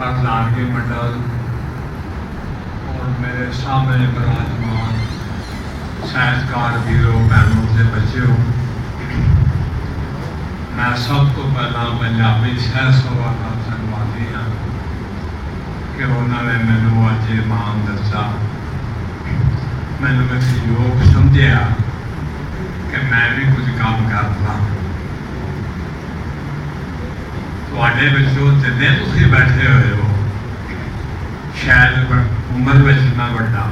پردار کے مڈل اور میرے سامنے براجمان بھی ویرو میں سے بچے ہوں۔ میں سب کو پہلا پنجابی سیر سوا کا سنوادی ہوں کہ انہوں نے مینو اج مان دسا۔ مینو ایک یوگ سمجھا ہاں کہ میں بھی کچھ کام کرتا ہوں۔ ਤੁਹਾਡੇ ਵਿੱਚੋਂ ਜਿੰਨੇ ਤੁਸੀਂ ਬੈਠੇ ਹੋਏ ਹੋ ਸ਼ਾਇਦ ਉਮਰ ਵਿੱਚ ਨਾ ਵੱਡਾ।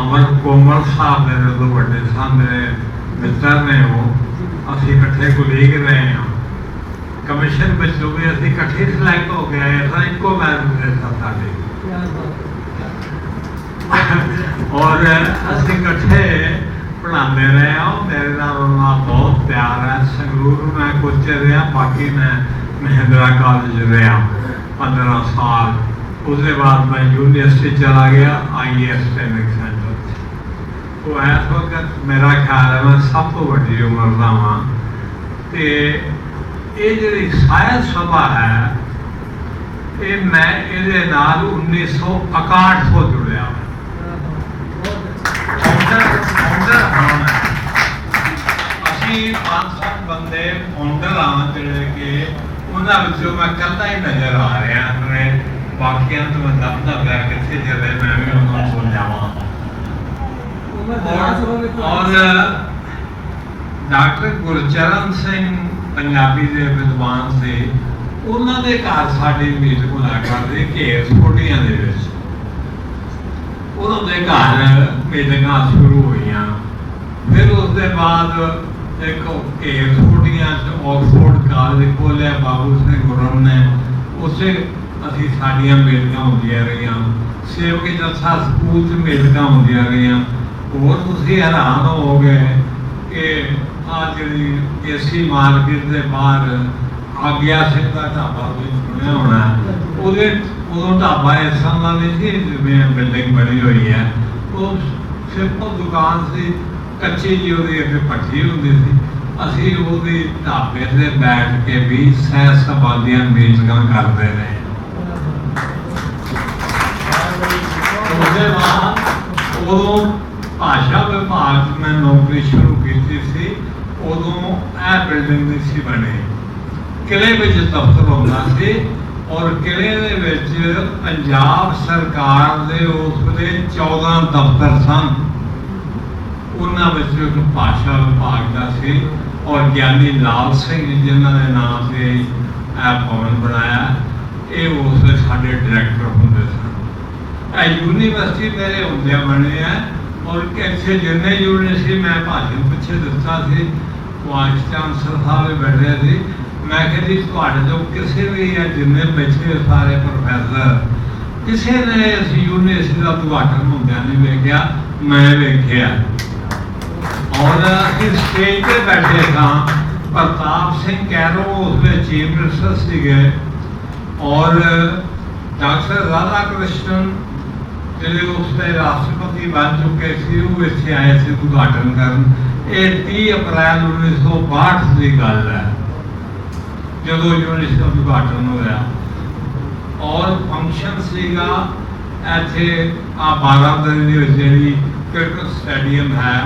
ਅਮਰ ਕੋਮਲ ਸਾਹਿਬ ਦੇ ਜਦੋਂ ਵੱਡੇ ਸਾਹਮਣੇ ਮਿੱਤਰ ਨੇ ਉਹ ਅਸੀਂ ਇਕੱਠੇ ਕੁਲੀਗ ਰਹੇ ਹਾਂ। ਕਮਿਸ਼ਨ ਵਿੱਚੋਂ ਵੀ ਅਸੀਂ ਇਕੱਠੇ ਸਿਲੈਕਟ ਹੋ ਗਏ ਆਏ ਸਾਂ ਇੱਕੋ ਮੈਚ ਸਾਥ ਸਾਡੇ। ਔਰ ਅਸੀਂ ਇਕੱਠੇ ਪੜਾਉਂਦੇ ਰਹੇ ਹਾਂ ਤੇਰੇ ਨਾਲ ਉਹਨਾਂ ਬਹੁਤ ਪਿਆਰ ਹੈ। ਸੰਗਰੂਰ ਮੈਂ ਕੁਝ ਰਿਹਾ ਬਾਕੀ ਮੈਂ ਮਹਿੰਦਰਾ ਕਾਲਜ ਰਿਹਾ 15 ਸਾਲ। ਉਸਦੇ ਬਾਅਦ ਮੈਂ ਯੂਨੀਵਰਸਿਟੀ ਚਲਾ ਗਿਆ ਆਈਐਸ ਟੈਨਿਕ ਸੈਂਟਰ ਉਹ ਇਸ ਵਕਤ ਮੇਰਾ ਖਿਆਲ ਹੈ ਮੈਂ ਸਭ ਤੋਂ ਵੱਡੀ ਉਮਰ ਦਾ ਹਾਂ ਤੇ ਇਹ ਜਿਹੜੀ ਸਾਇਦ ਸਭਾ ਹੈ ਇਹ ਮੈਂ ਇਹਦੇ ਨਾਲ 1961 ਤੋਂ ਜੁੜਿਆ। ਹਾਂ। ਮੈਂ ਪੰਜ ਸੱਤ ਬੰਦੇ ਫਾਊਂਡਰ ਹਾਂ ਜਿਹੜੇ ਕਿ ਉਹਨਾਂ ਵਿੱਚੋਂ ਮੈਂ ਇਕੱਲਾ ਹੀ ਨਜ਼ਰ ਆ ਰਿਹਾ ਮੈਂ ਬਾਕੀਆਂ ਤੋਂ ਮੈਂ ਲੱਭਦਾ ਪਿਆ ਕਿੱਥੇ ਚੱਲੇ, ਮੈਂ ਵੀ ਉਹਨਾਂ ਨੂੰ ਭੁੱਲ ਜਾਵਾਂ। ਔਰ- ਡਾਕਟਰ ਗੁਰਚਰਨ ਸਿੰਘ ਪੰਜਾਬੀ ਦੇ ਵਿਦਵਾਨ ਸੀ, ਉਹਨਾਂ ਦੇ ਘਰ ਸਾਡੀ ਮੀਟ ਕੋਲਾ ਕਰਦੇ ਘੇਰ ਛੋਟੀਆਂ ਦੇ ਵਿੱਚ। ਉਹਨਾਂ ਦੇ ਘਰ ਮੀਟਿੰਗਾਂ ਸ਼ੁਰੂ ਹੋਈਆਂ। ਫਿਰ ਉਸ ਦੇ ਬਾਅਦ ਇੱਕ ਘੇਰ ਆਕਸਫੋਰਡ ਕਾਲਜ ਖੋਲਿਆ ਬਾਬੂ ਸਿੰਘ ਗੁਰਮ ਨੇ ਉਸੇ ਅਸੀਂ ਸਾਡੀਆਂ ਮੀਟਿੰਗਾਂ ਹੁੰਦੀਆਂ ਰਹੀਆਂ। ਸੇਵਕੀ ਜੱਥਾ ਸਕੂਲ ਚ ਮੀਟਿੰਗਾਂ ਹੁੰਦੀਆਂ ਰਹੀਆਂ। ਹੋਰ ਤੁਸੀਂ ਹੈਰਾਨ ਹੋਵੋਗੇ ਕਿ ਆ ਜਿਹੜੀ ਏਸੀ ਮਾਰਕੀਟ ਦੇ ਬਾਹਰ ਆਗਿਆ ਸਿੰਘ ਦਾ ਢਾਬਾ ਵੀ ਸੁਣਿਆ ਹੋਣਾ। ਉਹਦੇ ਉਦੋਂ ਢਾਬਾ ਇਸ ਤਰ੍ਹਾਂ ਦਾ ਨਹੀਂ ਸੀ ਜਿਵੇਂ ਬਿਲਡਿੰਗ ਬਣੀ ਹੋਈ ਹੈ। ਉਹ ਸਿੰਪਲ ਦੁਕਾਨ ਸੀ ਕੱਚੀ ਜੀ ਉਹਦੀ ਅੱਗੇ ਭੱਠੀ ਹੁੰਦੀ ਸੀ। ਅਸੀਂ ਉਹਦੇ ਢਾਬੇ ਤੇ ਬੈਠ ਕੇ ਵੀ ਸਹਿ ਸਬਾਦੀਆਂ ਮੀਟਿੰਗਾਂ ਕਰਦੇ ਰਹੇ। ਉਹਦੇ ਬਾਅਦ ਉਦੋਂ ਭਾਸ਼ਾ ਵਿਭਾਗ 'ਚ ਮੈਂ ਨੌਕਰੀ ਸ਼ੁਰੂ ਕੀਤੀ ਸੀ, ਉਦੋਂ ਇਹ ਬਿਲਡਿੰਗ ਨਹੀਂ ਸੀ ਬਣੀ। ਕਿਲੇ ਵਿੱਚ ਦਫ਼ਤਰ ਹੁੰਦਾ ਸੀ ਔਰ ਕਿਲੇ ਦੇ ਵਿੱਚ ਪੰਜਾਬ ਸਰਕਾਰ ਦੇ ਉਸ ਵੇਲੇ 14 ਦਫ਼ਤਰ ਸਨ। ਉਹਨਾਂ ਵਿੱਚੋਂ ਇੱਕ ਭਾਸ਼ਾ ਵਿਭਾਗ ਦਾ ਸੀ ਔਰ ਗਿਆਨੀ ਲਾਲ ਸਿੰਘ ਜਿਨ੍ਹਾਂ ਦੇ ਨਾਮ ਤੇ ਇਹ ਭਵਨ ਬਣਾਇਆ, ਇਹ ਉਸ ਵੇਲੇ ਸਾਡੇ ਡਾਇਰੈਕਟਰ ਹੁੰਦੇ ਸਨ। ਇਹ ਯੂਨੀਵਰਸਿਟੀ ਮੇਰੇ ਹੁੰਦਿਆਂ ਬਣੇ ਆ ਔਰ ਇੱਥੇ ਜਿੰਨੇ ਯੂਨੀਵਰਸਿਟੀ ਮੈਂ ਭਾਸ਼ਣ ਪਿੱਛੇ ਦਿੱਤਾ ਸੀ ਵਾਈਸ ਚਾਂਸਲਰ ਸਾਹਿਬ ਵੀ ਬੈਠੇ ਸੀ। ਮੈਂ ਕਹਿੰਦੀ ਤੁਹਾਡੇ ਤੋਂ ਕਿਸੇ ਵੀ ਜਾਂ ਜਿੰਨੇ ਬੈਠੇ ਸਾਰੇ ਪ੍ਰੋਫੈਸਰ ਕਿਸੇ ਨੇ ਅਸੀਂ ਯੂਨੀਵਰਸਿਟੀ ਦਾ ਉਦਘਾਟਨ ਹੁੰਦਿਆਂ ਨਹੀਂ ਵੇਖਿਆ, ਮੈਂ ਵੇਖਿਆ। ਔਰ ਅਸੀਂ ਸਟੇਜ ਤੇ ਬੈਠੇ ਸਾਂ। ਪ੍ਰਤਾਪ ਸਿੰਘ ਕੈਰੋ ਉਸ ਵਿੱਚ ਚੀਫ ਮਿਨਿਸਟਰ ਸੀਗੇ। ਔਰ ਡਾਕਟਰ ਰਾਧਾ ਕ੍ਰਿਸ਼ਨ ਜਿਹੜੇ ਉਸ ਦੇ ਰਾਸ਼ਟਰਪਤੀ ਬਣ ਚੁੱਕੇ ਸੀ, ਉਹ ਇੱਥੇ ਆਏ ਸੀ ਉਦਘਾਟਨ ਕਰਨ। ਇਹ 30 ਅਪ੍ਰੈਲ 1962 ਦੀ ਗੱਲ ਹੈ, ਜਦੋਂ ਯੂਨੀਵਰਸਿਟੀ ਦਾ ਉਦਘਾਟਨ ਹੋਇਆ। ਔਰ ਫੰਕਸ਼ਨ ਸੀਗਾ ਇੱਥੇ ਆ ਬਾਰਾਦਰੀ ਦੇ ਵਿੱਚ ਜਿਹੜੀ ਕ੍ਰਿਕਟ ਸਟੇਡੀਅਮ ਹੈ।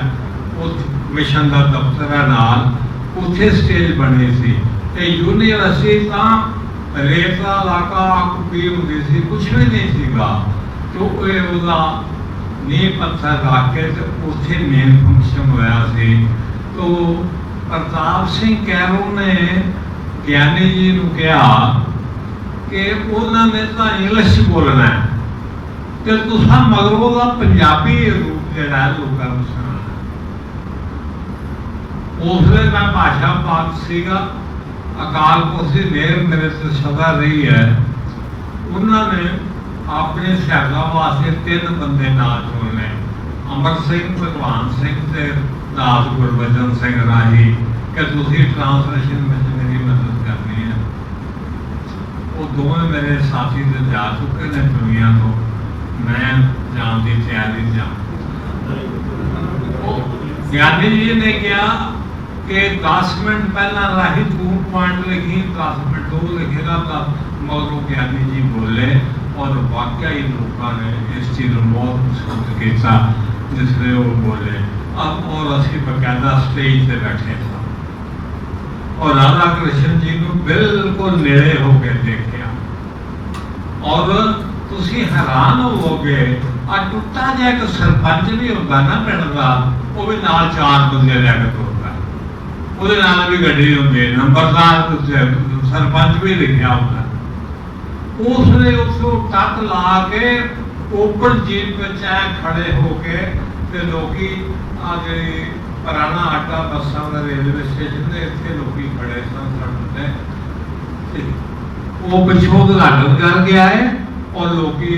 ਉਹ ਮਿਸ਼ਨ ਦਾ ਦਫ਼ਤਰ ਹੈ ਨਾਲ, ਉੱਥੇ ਸਟੇਜ ਬਣੀ ਸੀ। ਤੇ ਯੂਨੀਵਰਸਿਟੀ ਤਾਂ ਰੇਤਾ ਇਲਾਕਾ ਕੁਪੀ ਹੁੰਦੀ ਸੀ, ਕੁਛ ਵੀ ਨਹੀਂ ਸੀਗਾ। ਤੋ ਇਹ ਉਹਦਾ ਨੀਂਹ ਪੱਥਰ ਰੱਖ ਕੇ ਤੇ ਉੱਥੇ ਮੇਨ ਫੰਕਸ਼ਨ ਹੋਇਆ ਸੀ। ਤੋ ਪ੍ਰਤਾਪ ਸਿੰਘ ਕੈਰੋ ਨੇ ਗਿਆਨੀ ਜੀ ਨੂੰ ਕਿਹਾ ਕਿ ਉਹਨਾਂ ਨੇ ਤਾਂ ਇੰਗਲਿਸ਼ ਬੋਲਣਾ ਤੇ ਤੁਸੀਂ ਮਗਰੋਂ ਦਾ ਪੰਜਾਬੀ ਰੂਪ ਜਿਹੜਾ ਹੈ, ਲੋਕਾਂ ਨੂੰ ਉਸ ਵੇਲੇ ਮੈਂ ਭਾਸ਼ਾ ਪਾਤ ਸੀਗਾ। ਅਕਾਲ ਪੁਰਖ ਦੀ ਮਿਹਰ ਮੇਰੇ ਤੇ ਸਦਾ ਰਹੀ ਹੈ। ਉਹਨਾਂ ਨੇ ਆਪਣੇ ਸਿਆਗਾ ਵਾਸਤੇ ਤਿੰਨ ਬੰਦੇ ਨਾਲ ਚੁਣਨੇ ਅਮਰ ਸਿੰਘ, ਭਗਵਾਨ ਸਿੰਘ ਤੇ ਦਾਸ ਗੁਰਬਚਨ ਸਿੰਘ ਰਾਹੀ, ਕਿ ਤੁਸੀਂ ਟ੍ਰਾਂਸਲੇਸ਼ਨ ਵਿੱਚ ਮੇਰੀ ਮਦਦ ਕਰਨੀ ਹੈ। ਉਹ ਦੋਵੇਂ ਮੇਰੇ ਸਾਥੀ ਤੇ ਜਾ ਚੁੱਕੇ ਨੇ ਦੁਨੀਆ ਤੋਂ। ਮੈਂ ਜਾਣ ਦੀ ਤਿਆਰੀ ਜਾਂ ਉਹ ਗਿਆਨੀ ਜੀ ਨੇ ਕਿਹਾ ਕਿ 10 ਮਿੰਟ ਪਹਿਲਾਂ ਰਾਹੀ 2 ਪੁਆਇੰਟ ਲਿਖੀ 10 ਮਿੰਟ 2 ਲਿਖੇਗਾ ਤਾਂ ਮਗਰੋਂ ਗਿਆਨੀ ਜੀ ਬੋਲੇ ਔਰ ਵਾਕਿਆ ਹੀ ਲੋਕਾਂ ਨੇ ਇਸ ਚੀਜ਼ ਨੂੰ ਬਹੁਤ ਪਸੰਦ ਕੀਤਾ, ਜਿਸ ਲਈ ਉਹ ਬੋਲੇ। ਅਬ ਔਰ ਅਸੀਂ ਬਕਾਇਦਾ ਸਟੇਜ ਤੇ ਬੈਠੇ ਸਾਂ ਔਰ ਰਾਧਾ ਕ੍ਰਿਸ਼ਨ ਜੀ ਨੂੰ ਬਿਲਕੁਲ ਨੇੜੇ ਹੋ ਕੇ ਦੇਖਿਆ। ਔਰ ਤੁਸੀਂ ਹੈਰਾਨ ਹੋਵੋਗੇ ਆ ਟੁੱਟਾ ਜਿਹਾ ਇੱਕ ਸਰਪੰਚ ਵੀ ਹੁੰਦਾ ਨਾ ਪਿੰਡ ਦਾ, ਉਹ ਵੀ ਨਾਲ ਚਾਰ ਬੰਦੇ ਲੈ ਕੇ ਉਹਦੇ ਨਾਲ ਵੀ ਗੱਡੀ ਹੁੰਦੀ ਹੈ ਨੰਬਰਦਾਰ ਤੇ ਸਰਪੰਚ ਵੀ ਲਿਖਿਆ ਹੁੰਦਾ। ਉਸ ਨੇ ਉਸਨੂੰ ਟੱਕ ਲਾ ਕੇ ਓਪਨ ਜੀਪ ਵਿੱਚ ਐ ਖੜੇ ਹੋ ਕੇ ਤੇ ਲੋਕੀ ਆ ਜਿਹੜੀ ਪੁਰਾਣਾ ਆਟਾ ਬੱਸਾਂ ਦਾ ਰੇਲਵੇ ਸਟੇਸ਼ਨ ਦੇ ਇੱਥੇ ਲੋਕੀ ਖੜੇ ਸਨ ਸੜਕ ਤੇ। ਤੇ ਉਹ ਪਿੱਛੋਂ ਉਦਘਾਟਨ ਕਰਕੇ ਆਏ ਔਰ ਲੋਕੀ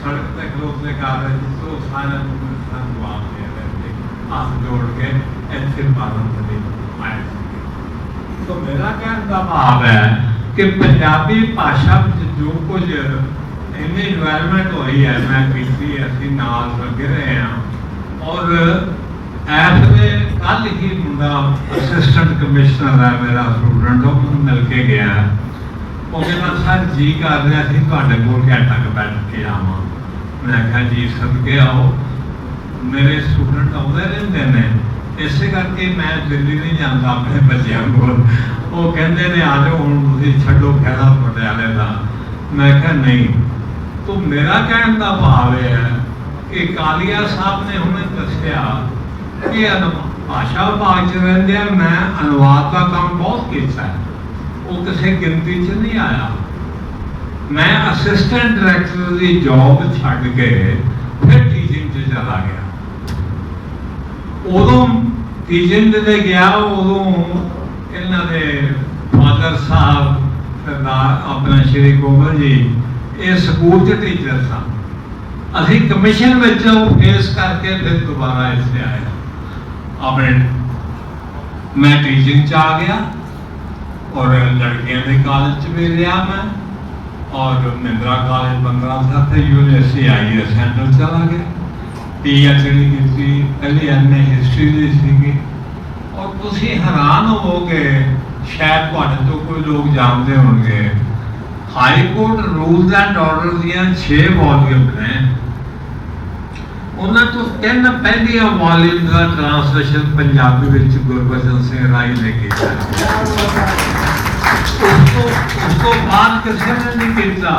ਸੜਕ ਤੇ ਖਲੋਤੇ ਕਰ ਰਹੇ ਸੀ ਤੋਂ ਸਾਰਿਆਂ ਨੂੰ ਸਾਨੂੰ ਜਵਾਬ ਦੇ ਰਹੇ ਸੀ ਹੱਥ ਜੋੜ ਕੇ ਇੱਥੇ ਪਾਲਣ ਦੇ ਆਏ ਸੀ ਤੋ ਮੇਰਾ ਕਹਿਣ ਦਾ ਭਾਵ ਹੈ ਕਿ ਪੰਜਾਬੀ ਭਾਸ਼ਾ ਵਿੱਚ ਜੋ ਕੁਝ ਇੰਨੀ ਡਿਵੈਲਪਮੈਂਟ ਕੀਤੀ ਅਸੀਂ ਨਾਲ ਲੱਗੇ ਰਹੇ ਹਾਂ। ਔਰ ਐਸ ਕੱਲ ਹੀ ਮੁੰਡਾ ਅਸਿਸਟੈਂਟ ਕਮਿਸ਼ਨਰ ਹੈ, ਮੇਰਾ ਸਟੂਡੈਂਟ ਉਹ ਮਿਲ ਕੇ ਗਿਆ। ਉਹ ਕਹਿੰਦਾ, ਸਰ, ਜੀ ਕਰ ਰਿਹਾ ਸੀ ਤੁਹਾਡੇ ਕੋਲ ਘੰਟਾ ਕੁ ਬੈਠ ਕੇ ਆਵਾਂ। ਮੈਂ ਕਿਹਾ, ਜੀ, ਸਦਕੇ ਆਓ। ਮੇਰੇ ਸਟੂਡੈਂਟ ਆਉਂਦੇ ਰਹਿੰਦੇ ਨੇ। ਇਸੇ ਕਰਕੇ ਮੈਂ ਦਿੱਲੀ ਨਹੀਂ ਜਾਂਦਾ ਆਪਣੇ ਬੱਚਿਆਂ ਕੋਲ। ਉਹ ਕਹਿੰਦੇ ਨੇ, ਆ ਜਾਓ, ਹੁਣ ਤੁਸੀਂ ਛੱਡੋ ਖੈਰਾ ਪਟਿਆਲੇ ਦਾ। ਮੈਂ ਕਿਹਾ, ਨਹੀਂ। ਤੋ ਮੇਰਾ ਕਹਿਣ ਦਾ ਭਾਵ ਇਹ ਹੈ ਕਿ ਕਾਲੀਆ ਸਾਹਿਬ ਨੇ ਹੁਣੇ ਦੱਸਿਆ ਕਿ ਭਾਸ਼ਾ ਵਿਭਾਗ ਚ ਰਹਿੰਦੇ ਮੈਂ ਅਨੁਵਾਦ ਦਾ ਕੰਮ ਬਹੁਤ ਕੀਤਾ ਹੈ। ਉਹ ਕਿਸੇ ਗਿਣਤੀ ਚ ਨਹੀਂ ਆਇਆ। ਮੈਂ ਅਸਿਸਟੈਂਟ ਡਾਇਰੈਕਟਰ ਦੀ ਜੌਬ ਛੱਡ ਕੇ ਫਿਰ ਟੀਚਿੰਗ 'ਚ ਚਲਾ ਗਿਆ। ਉਦੋਂ ਟੀਚਿੰਗ ਤੇ ਗਿਆ ਉਦੋਂ ਇਹਨਾਂ ਦੇ ਫਾਦਰ ਸਾਹਿਬ ਸਰਦਾਰ ਆਪਣਾ ਸ਼੍ਰੀ ਗੋਬਲ ਜੀ, ਇਹ ਸਕੂਲ 'ਚ ਟੀਚਰ ਸਨ। ਅਸੀਂ ਕਮਿਸ਼ਨ ਵਿੱਚ ਉਹ ਫੇਸ ਕਰਕੇ ਫਿਰ ਦੁਬਾਰਾ ਇੱਥੇ ਆਏ। ਆਪਣੇ ਮੈਂ ਟੀਚਿੰਗ 'ਚ ਆ ਗਿਆ ਔਰ ਲੜਕੀਆਂ ਦੇ ਕਾਲਜ 'ਚ ਵੀ ਰਿਹਾ ਮੈਂ ਔਰ ਮਹਿੰਦਰਾ ਕਾਲਜ ਬੰਗਲਾ ਸਾਹਿਬ ਤੇ ਯੂਨੀਵਰਸਿਟੀ ਆਈ ਸੈਂਟਰ ਚਲਾ ਗਿਆ। ਪੀਐਚਡੀ ਕੀਤੀ ਪਹਿਲੀ ਐਮਏ ਹਿਸਟਰੀ ਦੀ ਸੀਗੀ ਔਰ ਤੁਸੀਂ ਹੈਰਾਨ ਹੋਵੋਗੇ, ਸ਼ਾਇਦ ਤੁਹਾਡੇ ਤੋਂ ਕੋਈ ਲੋਕ ਜਾਣਦੇ ਹੋਣਗੇ high court rules and order ਦੀਆਂ 6 ਵੋਲੀਅਮ ਨੇ। ਉਹਨਾਂ ਤੋਂ ਤਿੰਨ ਪਹਿਲੀਆਂ ਵੋਲੀਅਮ ਦਾ ਟ੍ਰਾਂਸਲੇਸ਼ਨ ਪੰਜਾਬੀ ਵਿੱਚ ਗੁਰਬਚਨ ਸਿੰਘ ਰਾਏ ਨੇ ਕੀਤਾ। ਉਸ ਤੋਂ ਉਸ ਤੋਂ ਬਾਅਦ ਕਿਸੇ ਨੇ ਨਹੀਂ ਕੀਤਾ।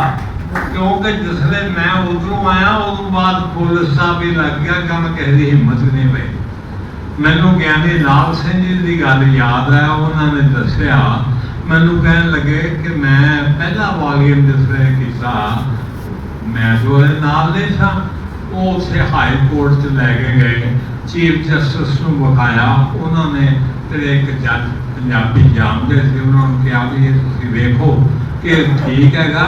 ਕਿਉਂਕਿ ਜਿਸਲੇ ਮੈਂ ਉਧਰੋਂ ਆਇਆ, ਉਦੋਂ ਬਾਅਦ ਪੁਲਿਸ ਸਾਹਿਬ ਵੀ ਲੱਗ ਗਿਆ, ਕੰਮ ਕਿਸੇ ਦੀ ਹਿੰਮਤ ਨਹੀਂ ਪਈ। ਮੈਨੂੰ ਗਿਆਨੀ ਲਾਲ ਸਿੰਘ ਜੀ ਦੀ ਗੱਲ ਯਾਦ ਆ ਉਹਨਾਂ ਨੇ ਦੱਸਿਆ, ਮੈਨੂੰ ਕਹਿਣ ਲੱਗੇ ਕਿ ਮੈਂ ਪਹਿਲਾ ਵਾਲੀਅਮ ਜਿਸਲੇ ਕੀਤਾ, ਮੈਂ ਜੋ ਨਾਲ ਦੇ ਸਾਂ। ਉਹ ਉਸੇ ਹਾਈ ਕੋਰਟ 'ਚ ਲੈ ਕੇ ਗਏ। ਚੀਫ ਜਸਟਿਸ ਨੂੰ ਵਿਖਾਇਆ। ਉਹਨਾਂ ਨੇ ਜਿਹੜੇ ਇੱਕ ਜੱਜ ਪੰਜਾਬੀ ਜਾਣਦੇ ਸੀ। ਉਹਨਾਂ ਨੂੰ ਕਿਹਾ ਵੀ ਇਹ ਤੁਸੀਂ ਵੇਖੋ ਕਿ ਠੀਕ ਹੈਗਾ।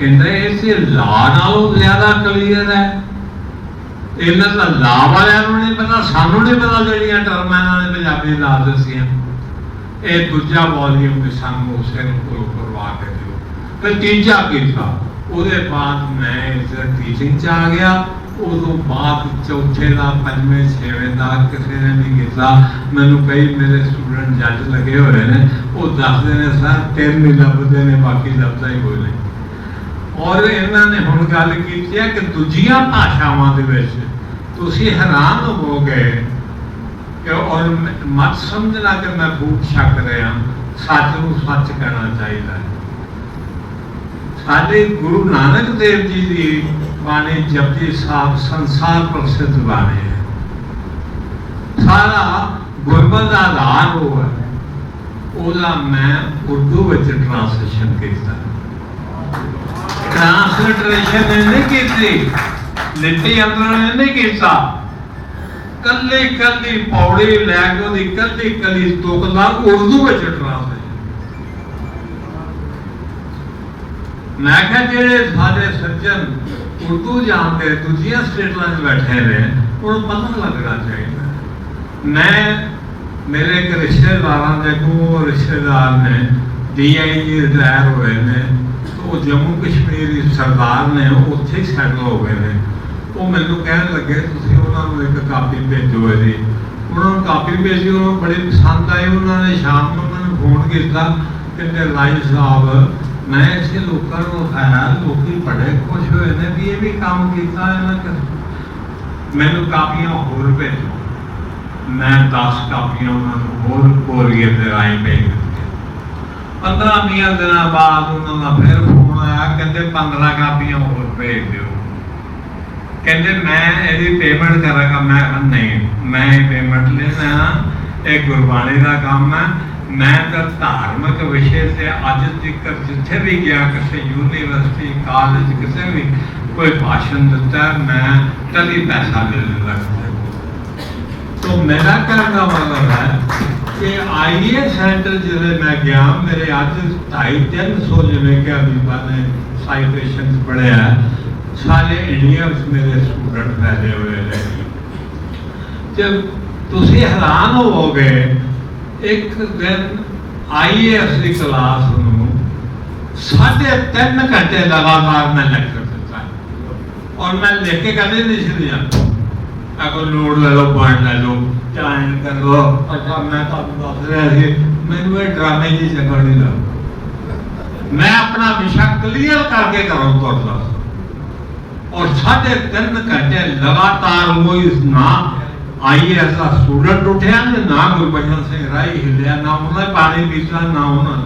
ਕਹਿੰਦੇ ਇਸੇ ਲਾ ਨਾਲੋਂ ਜ਼ਿਆਦਾ ਕਲੀਅਰ ਹੈ। ਇਹਨਾਂ ਦਾ ਲਾ ਵਾਲਿਆਂ ਨੂੰ ਨਹੀਂ ਪਤਾ, ਸਾਨੂੰ ਨਹੀਂ ਪਤਾ ਜਿਹੜੀਆਂ ਟਰਮਾਂ ਇਹਨਾਂ ਪੰਜਾਬੀ ਲਾ ਦੱਸੀਆਂ ਇਹ ਦੂਜਾ ਵੋਲੀਅਮ ਵੀ ਸਾਨੂੰ ਉਸੇ ਨੂੰ ਕੋਲ ਕਰਵਾ ਕੇ ਦਿਓ। ਫਿਰ ਤੀਜਾ ਕੀਤਾ, ਉਹਦੇ ਬਾਅਦ ਮੈਂ ਇਸ ਟੀਚਿੰਗ ਚ ਆ ਗਿਆ। ਉਦੋਂ ਬਾਅਦ ਚੌਥੇ ਦਾ, ਪੰਜਵੇਂ, ਛੇਵੇਂ ਦਾ ਕਿਸੇ ਨੇ ਨਹੀਂ ਕੀਤਾ। ਮੈਨੂੰ ਕਈ ਮੇਰੇ ਸਟੂਡੈਂਟ ਜੱਜ ਲੱਗੇ ਹੋਏ ਨੇ। ਉਹ ਦੱਸਦੇ ਨੇ ਸਰ ਤਿੰਨ ਹੀ ਲੱਭਦੇ ਨੇ, ਬਾਕੀ ਲੱਭਦਾ ਹੀ ਕੋਈ ਨਹੀਂ। ਔਰ ਇਹਨਾਂ ਨੇ ਹੁਣ ਗੱਲ ਕੀਤੀ ਹੈ ਕਿ ਦੂਜੀਆਂ ਭਾਸ਼ਾਵਾਂ ਦੇ ਵਿੱਚ ਤੁਸੀਂ ਹੈਰਾਨ ਹੋਵੋਗੇ ਕਿ ਔਰ ਮਤ ਸਮਝਣਾ ਕਿ ਮੈਂ ਖੂਬ ਸ਼ੱਕ ਰਿਹਾ, ਸੱਚ ਨੂੰ ਸੱਚ ਕਹਿਣਾ ਚਾਹੀਦਾ ਹੈ। ਸਾਡੇ ਗੁਰੂ ਨਾਨਕ ਦੇਵ ਜੀ ਦੀ ਬਾਣੀ ਜਪਜੀ ਸਾਹਿਬ ਸੰਸਾਰ ਪ੍ਰਸਿੱਧ ਬਾਣੀ ਹੈ। ਸਾਰਾ ਗੁਰਮਤਿ ਦਾ ਆਧਾਰ ਉਹ ਉਹਦਾ ਮੈਂ ਉਰਦੂ ਵਿੱਚ ਟ੍ਰਾਂਸਲੇਸ਼ਨ ਕੀਤਾ। ਟ੍ਰਾਂਸਲੇਟਰੇਸ਼ਨ ਨੇ ਕੀਤੀ, ਲਿੱਟੀ ਅੰਦਰ ਨੇ ਕੀਤਾ। ਕੱਲੀ ਕੱਲੀ ਪੌੜੀ ਲੈ ਕੇ ਉਹਦੀ ਕੱਲੀ ਕੱਲੀ ਤੁਕ ਦਾ ਉਰਦੂ ਵਿੱਚ ਟ੍ਰਾਂਸਲੇਸ਼ਨ ਮੈਂ ਕਿਹਾ, ਜਿਹੜੇ ਸਾਡੇ ਸੱਜਣ ਉਰਦੂ ਜਾਣਦੇ, ਦੂਜੀਆਂ ਸਟੇਟਾਂ 'ਚ ਬੈਠੇ ਨੇ, ਉਹਨੂੰ ਪਤਾ ਲੱਗਣਾ ਚਾਹੀਦਾ। ਮੈਂ, ਮੇਰੇ ਇੱਕ ਰਿਸ਼ਤੇਦਾਰਾਂ ਦੇ ਕੋ ਰਿਸ਼ਤੇਦਾਰ ਨੇ ਡੀਆਈਜੀ ਰਿਟਾਇਰ ਹੋਏ ਨੇ। ਉਹ ਜੰਮੂ ਕਸ਼ਮੀਰ ਦੇ ਸਰਦਾਰ ਨੇ ਉੱਥੇ ਹੀ ਸੈਟਲ ਹੋ ਗਏ ਨੇ। ਉਹ ਮੈਨੂੰ ਕਹਿਣ ਲੱਗੇ, ਤੁਸੀਂ ਉਹਨਾਂ ਨੂੰ ਇੱਕ ਕਾਪੀ ਭੇਜੋ ਇਹਦੀ। ਉਹਨਾਂ ਨੂੰ ਕਾਪੀ ਭੇਜੀ, ਉਹਨਾਂ ਨੂੰ ਪਸੰਦ ਆਈ, ਉਹਨਾਂ ਨੇ ਸ਼ਾਮ ਨੂੰ ਮੈਨੂੰ ਫੋਨ ਕੀਤਾ, ਕਹਿੰਦੇ, ਲਾਈ ਸਾਹਿਬ, ਮੈਂ ਇਸੇ ਲੋਕਾਂ ਨੂੰ ਵਿਖਾਇਆ, ਲੋਕੀ ਬੜੇ ਖੁਸ਼ ਹੋਏ ਨੇ ਵੀ ਇਹ ਵੀ ਕੰਮ ਕੀਤਾ ਇਹਨਾਂ ਨੇ। ਮੈਨੂੰ ਕਾਪੀਆਂ ਹੋਰ ਭੇਜੋ। ਮੈਂ 10 ਕਾਪੀਆਂ ਉਹਨਾਂ ਨੂੰ ਹੋਰ ਕੋਰੀਅਰ ਦੇ ਰਾਹੀਂ ਭੇਜ 15 ਵੀਹ ਦਿਨਾਂ ਬਾਅਦ ਉਹਨਾਂ ਦਾ ਫਿਰ ਫੋਨ ਆਇਆ ਕਹਿੰਦੇ 15 ਕਾਪੀਆਂ ਹੋਰ ਭੇਜ ਦਿਓ ਕਹਿੰਦੇ ਮੈਂ ਇਹਦੀ ਪੇਮੈਂਟ ਕਰਾਂਗਾ ਮੈਂ ਕਿਹਾ ਨਹੀਂ ਮੈਂ ਇਹ ਪੇਮੈਂਟ ਲੈਣਾ ਇਹ ਗੁਰਬਾਣੀ ਦਾ ਕੰਮ ਹੈ ਮੈਂ ਤਾਂ ਧਾਰਮਿਕ ਵਿਸ਼ੇ ਤੇ ਅੱਜ ਤੱਕ ਜਿੱਥੇ ਵੀ ਗਿਆ ਕਿਸੇ ਯੂਨੀਵਰਸਿਟੀ ਕਾਲਜ ਕਿਸੇ ਵੀ ਕੋਈ ਭਾਸ਼ਣ ਦਿੱਤਾ ਮੈਂ ਕਦੀ ਪੈਸਾ ਨਹੀਂ ਲੱਗਦਾ तो मेरा कहने का मतलब है ਕਿ ਆਈਐਸ ਸੈਂਟਰ ਜਿਹੜੇ ਮੈਂ ਗਿਆ, ਮੇਰੇ ਅੱਜ 2.5-300 ਜਿਵੇਂ ਕਿ ਅਭੀ ਬਾਨੇ ਸਾਈਟੇਸ਼ਨਸ ਪੜਿਆ ਸਾਰੇ ਇੰਡੀਆ ਵਿੱਚ ਮੇਰੇ ਸਟੂਡੈਂਟ ਫੈਲੇ ਹੋਏ ਨੇ। ਤੇ ਤੁਸੀਂ ਹੈਰਾਨ ਹੋਵੋਗੇ, ਇੱਕ ਦਿਨ ਆਈਐਸ ਦੀ ਕਲਾਸ ਨੂੰ ਸਾਢੇ 3 ਘੰਟੇ ਲਗਾਤਾਰ ਮੈਂ ਲੈਕਚਰ ਦਿੱਤਾ। ਔਰ ਮੈਂ ਲਿਖ ਕੇ ਕਦੇ ਨਹੀਂ ਛੱਡਿਆ। ਅਗਰ ਲੋੜ ਲੈ ਲਓ ਪਾਣ ਲੈ ਲਓ ਚਾਹਨ ਕਰ ਲਓ। ਅੱਛਾ। ਮੈਂ ਤੁਹਾਨੂੰ ਦੱਸ ਰਿਹਾ ਸੀ ਮੈਨੂੰ ਇਹ ਡਰਾਮੇ ਜੀ ਚੰਗਾ ਨਹੀਂ ਲੱਗਦਾ। ਮੈਂ ਆਪਣਾ ਵਿਸ਼ਾ ਕਲੀਅਰ ਕਰਕੇ ਕਰਾਂ ਤੁਹਾਡਾ ਔਰ ਸਾਢੇ 3 ਘੰਟੇ ਲਗਾਤਾਰ ਉਹ ਇਸ ਨਾ ਆਈਐਸ ਦਾ ਸਟੂਡੈਂਟ ਉਠਿਆ ਤੇ ਨਾ ਗੁਰਬਚਨ ਸਿੰਘ ਰਾਈ ਹਿੱਲਿਆ ਨਾ ਉਹਨੇ ਪਾਣੀ ਪੀਤਾ ਨਾ ਉਹਨਾਂ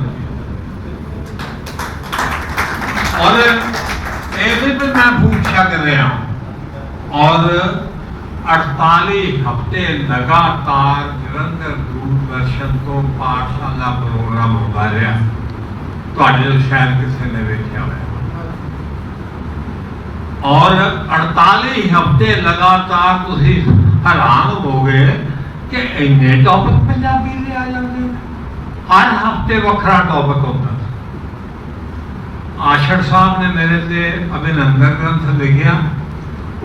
ਔਰ ਇਹ ਵੀ ਮੈਂ ਪੁੱਛਿਆ ਕਰ ਰਿਹਾ ਔਰ 48 ਹਫ਼ਤੇ ਲਗਾਤਾਰ ਨਿਰੰਤਰ ਦੂਰਦਰਸ਼ਨ ਤੋਂ ਪਾਠਸ਼ਾਲਾ ਪ੍ਰੋਗਰਾਮ ਹੁੰਦਾ ਰਿਹਾ ਤੁਹਾਡੇ ਤੋਂ ਸ਼ਾਇਦ ਕਿਸੇ ਨੇ ਵੇਖਿਆ ਹੋਵੇ ਔਰ 48 ਹਫ਼ਤੇ ਲਗਾਤਾਰ ਤੁਸੀਂ ਹੈਰਾਨ ਹੋਵੋਗੇ ਕਿ ਇੰਨੇ ਟੌਪਿਕ ਪੰਜਾਬੀ ਦੇ ਆ ਜਾਂਦੇ ਨੇ ਹਰ ਹਫ਼ਤੇ ਵੱਖਰਾ ਟੌਪਿਕ ਹੁੰਦਾ ਆਸ਼ੜ ਸਾਹਿਬ ਨੇ ਮੇਰੇ ਤੇ ਅਭਿਨੰਦਨ ਗ੍ਰੰਥ ਲਿਖਿਆ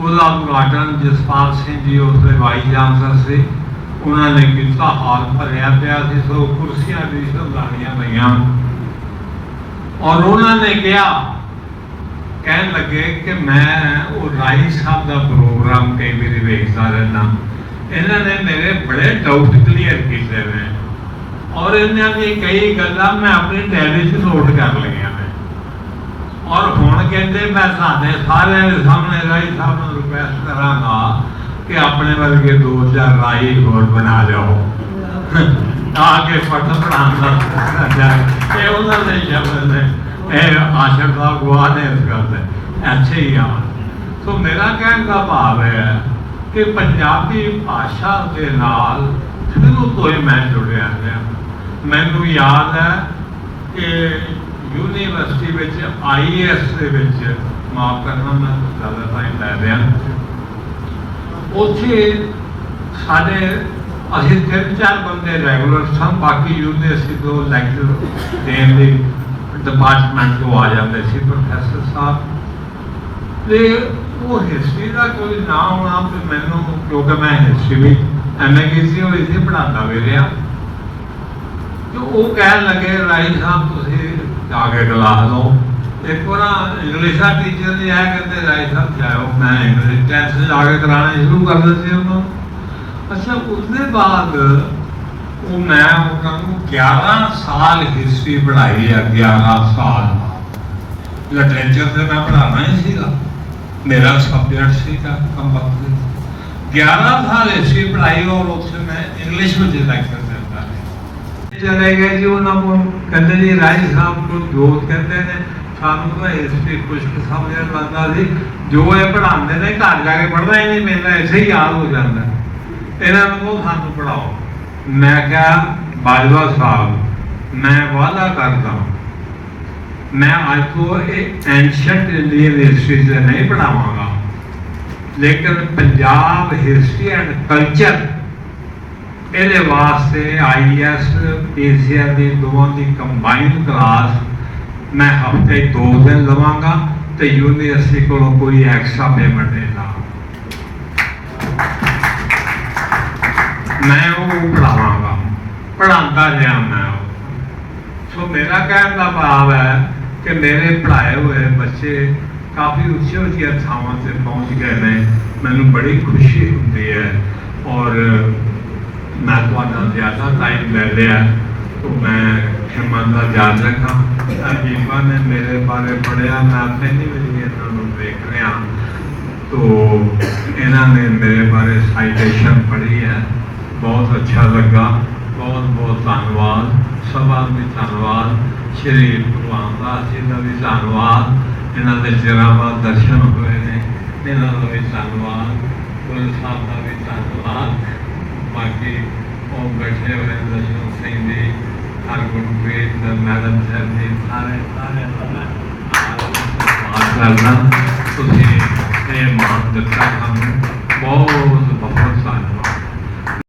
ਉਹਦਾ ਉਦਘਾਟਨ ਜਸਪਾਲ ਸਿੰਘ ਜੀ, ਉਸਦੇ ਵਾਈ ਚਾਂਸਲਰ ਸੀ। ਉਹਨਾਂ ਨੇ ਕੀਤਾ ਹਾਲ ਭਰਿਆ ਪਿਆ ਸੀ, ਸੋ ਕੁਰਸੀਆਂ ਵੀ ਸੰਭਾਲੀਆਂ ਪਈਆਂ। ਔਰ ਉਹਨਾਂ ਨੇ ਕਿਹਾ, ਕਹਿਣ ਲੱਗੇ ਕਿ ਮੈਂ ਉਹ ਰਾਈ ਸਾਹਿਬ ਦਾ ਪ੍ਰੋਗਰਾਮ ਕਈ ਵਾਰੀ ਵੇਖਦਾ ਰਹਿਣਾ ਇਹਨਾਂ ਨੇ ਮੇਰੇ ਬੜੇ ਡਾਊਟ ਕਲੀਅਰ ਕੀਤੇ ਨੇ। ਔਰ ਇਹਨਾਂ ਦੀ ਕਈ ਗੱਲਾਂ ਮੈਂ ਆਪਣੀ ਡਾਇਰੀ 'ਚ ਨੋਟ ਕਰ ਲਈਆਂ ਔਰ ਹੁਣ ਕਹਿੰਦੇ ਮੈਂ ਸਾਡੇ ਸਾਰਿਆਂ ਦੇ ਸਾਹਮਣੇ ਰਾਈ ਸਾਹਿਬ ਨੂੰ ਰਿਕਵੈਸਟ ਕਰਾਂਗਾ ਕਿ ਆਪਣੇ ਵਰਗੇ ਦੋ ਚਾਰ ਰਾਈ ਹੋਰ ਬਣਾ ਲਿਓ। ਆ ਕੇ ਪੱਠ ਪੜਾਉਣ ਜਾਏ ਇਹ ਉਹਨਾਂ ਦੇ ਸ਼ਬਦ ਨੇ। ਇਹ ਆਸ਼ਰ ਦਾ ਗਵਾ ਨੇ ਇਸ ਗੱਲ ਦੇ। ਅੱਛੇ ਹੀ ਆ। ਸੋ ਮੇਰਾ ਕਹਿਣ ਦਾ ਭਾਵ ਹੈ ਕਿ ਪੰਜਾਬੀ ਭਾਸ਼ਾ ਦੇ ਨਾਲ ਸ਼ੁਰੂ ਤੋਂ ਹੀ ਮੈਂ ਜੁੜਿਆ ਹਾਂ ਮੈਨੂੰ ਯਾਦ ਹੈ ਕਿ ਯੂਨੀਵਰਸਿਟੀ ਵਿੱਚ ਆਈਐਸ ਦੇ ਵਿੱਚ ਮਾਫ ਕਰਨਾ ਮੈਂ ਜ਼ਿਆਦਾ ਟਾਈਮ ਲੈ ਰਿਹਾ। ਉੱਥੇ ਸਾਡੇ ਅਸੀਂ ਤਿੰਨ ਚਾਰ ਬੰਦੇ ਰੈਗੂਲਰ ਸਨ ਬਾਕੀ ਯੂਨੀਵਰਸਿਟੀ ਤੋਂ ਲੈਕਚਰ ਦੇਣ ਦੇ ਡਿਪਾਰਟਮੈਂਟ ਤੋਂ ਆ ਜਾਂਦੇ ਸੀ ਪ੍ਰੋਫੈਸਰ ਸਾਹਿਬ। ਤੇ ਉਹ ਹਿਸਟਰੀ ਦਾ ਕੋਈ ਨਾ ਹੋਣਾ ਤੇ ਮੈਨੂੰ ਕਿਉਂਕਿ ਮੈਂ ਹਿਸਟਰੀ ਵੀ ਐਮਏ ਕੀਤੀ ਹੋਈ ਸੀ ਪੜਾਉਂਦਾ ਵੀ ਰਿਹਾ। ਤੇ ਉਹ ਕਹਿਣ ਲੱਗੇ, ਰਾਈ ਸਾਹਿਬ, ਤੁਸੀਂ ਜਾ ਕੇ ਕਲਾਸ ਲਓ ਇੱਕ ਵਾਰ ਇੰਗਲਿਸ਼ ਟੀਚਰ ਨੇ ਆਇਆ, ਕਹਿੰਦੇ ਰਾਈ ਸਾਹਿਬ ਜਾਓ ਮੈਂ ਇੰਗਲਿਸ਼ ਟੈਸਟ ਜਾ ਕੇ ਕਰਾਣਾ ਸ਼ੁਰੂ ਕਰ ਦਿੱਤੇ ਉਹਨੂੰ ਅੱਛਾ ਉਸਦੇ ਬਾਅਦ ਉਹ ਮੈਂ ਉਹਨਾਂ ਨੂੰ 11 ਸਾਲ ਹਿਸਟਰੀ ਪੜ੍ਹਾਈ ਹੈ 11 ਸਾਲ ਲਿਟਰੇਚਰ ਤੇ ਮੈਂ ਪੜ੍ਹਾਉਣਾ ਹੀ ਸੀਗਾ। ਮੇਰਾ ਸਬਜੈਕਟ ਸੀਗਾ ਕੰਪਲਸਰੀ 11 ਸਾਲ ਹਿਸਟਰੀ ਪੜ੍ਹਾਈ, ਔਰ ਉੱਥੇ ਮੈਂ ਇੰਗਲਿਸ਼ ਵਿੱਚ ਲੈਕਚਰ ਦਿੰਦਾ ਰਿਹਾ ਚਲੇ ਗਏ ਜੀ, ਉਹਨਾਂ ਨੂੰ ਕਹਿੰਦੇ ਜੀ ਰਾਜ ਸਾਹਿਬ ਨੂੰ, ਸਾਨੂੰ ਤਾਂ ਹਿਸਟਰੀ ਕੁਝ ਕੁ ਲੱਗਦਾ ਸੀ, ਜੋ ਇਹ ਪੜ੍ਹਾਉਂਦੇ ਨੇ, ਘਰ ਜਾ ਕੇ ਪੜ੍ਹਦਾ ਹੀ ਨਹੀਂ, ਮੈਨੂੰ ਐਸੇ ਹੀ ਯਾਦ ਹੋ ਜਾਂਦਾ। ਇਹਨਾਂ ਨੂੰ ਸਾਨੂੰ ਪੜਾਓ ਮੈਂ ਕਿਹਾ, ਬਾਜਵਾ ਸਾਹਿਬ, ਮੈਂ ਵਾਅਦਾ ਕਰਦਾ ਮੈਂ ਅੱਜ ਤੋਂ ਇਹ ਐਂਸ਼ੀਅੰਟ ਇੰਡੀਅਨ ਹਿਸਟਰੀ ਨਹੀਂ ਪੜਾਵਾਂਗਾ ਲੇਕਿਨ ਪੰਜਾਬ ਹਿਸਟਰੀ ਐਂਡ ਕਲਚਰ ਇਹਦੇ ਵਾਸਤੇ ਆਈਐਸ ਪੀਸੀਆਰ ਦੀ ਦੋਵਾਂ ਦੀ ਕੰਬਾਈਨ ਕਲਾਸ ਮੈਂ ਹਫ਼ਤੇ ਦੋ ਦਿਨ ਲਵਾਂਗਾ ਤੇ ਯੂਨੀਵਰਸਿਟੀ ਕੋਲੋਂ ਕੋਈ ਐਕਸਟਰਾ ਪੇਮੈਂਟ ਨਹੀਂ ਲਾ। ਮੈਂ ਉਹ ਪੜਾਵਾਂਗਾ ਪੜਾਉਂਦਾ ਰਿਹਾ ਮੈਂ ਉਹ। ਸੋ ਮੇਰਾ ਕਹਿਣ ਦਾ ਭਾਵ ਹੈ ਕਿ ਮੇਰੇ ਪੜ੍ਹਾਏ ਹੋਏ ਬੱਚੇ ਕਾਫੀ ਉੱਚੇ ਉੱਚੀਆਂ ਥਾਵਾਂ ਤੇ ਪਹੁੰਚ ਗਏ ਨੇ। ਮੈਨੂੰ ਬੜੀ ਖੁਸ਼ੀ ਹੁੰਦੀ ਹੈ ਔਰ ਮੈਂ ਤੁਹਾਡਾ ਜ਼ਿਆਦਾ ਟਾਈਮ ਲੈ ਲਿਆ ਤਾਂ ਮੈਂ ਖਿਮਾ ਦਾ ਯਾਦ ਰੱਖਾਂ। ਅਜੀਬਾ ਨੇ ਮੇਰੇ ਬਾਰੇ ਪੜਿਆ ਮੈਂ ਪਹਿਲੀ ਵਾਰੀ ਇਹਨਾਂ ਨੂੰ ਦੇਖ ਰਿਹਾ। ਤੋ ਇਹਨਾਂ ਨੇ ਮੇਰੇ ਬਾਰੇ ਸਾਈਟੇਸ਼ਨ ਪੜ੍ਹੀ ਹੈ। ਬਹੁਤ ਅੱਛਾ ਲੱਗਾ। ਬਹੁਤ ਬਹੁਤ ਧੰਨਵਾਦ। ਸਭਾ ਵੀ ਧੰਨਵਾਦ। ਸ਼੍ਰੀ ਭਗਵਾਨ ਦਾਸ ਜੀ ਦਾ ਵੀ ਧੰਨਵਾਦ। ਇਹਨਾਂ ਦੇ ਜਰਾਵਾ ਦਰਸ਼ਨ ਹੋਏ ਨੇ। ਇਹਨਾਂ ਦਾ ਵੀ ਧੰਨਵਾਦ। ਗੁਰੂ ਸਾਹਿਬ ਦਾ ਵੀ ਧੰਨਵਾਦ। ਬਾਕੀ ਉਹ ਬੈਠੇ ਹੋਏ ਦਰਸ਼ਨ ਸਿੰਘ ਜੀ ਹਰਗੁਰਪ੍ਰੀਤ ਮੈਡਮ ਸਾਹਿਬ ਜੀ, ਸਾਰੇ ਸਾਰੇ ਧੰਨਵਾਦ ਕਰਦਾ ਤੁਸੀਂ ਇਹ ਮਾਨ ਦਿੱਤਾ ਸਾਨੂੰ। ਬਹੁਤ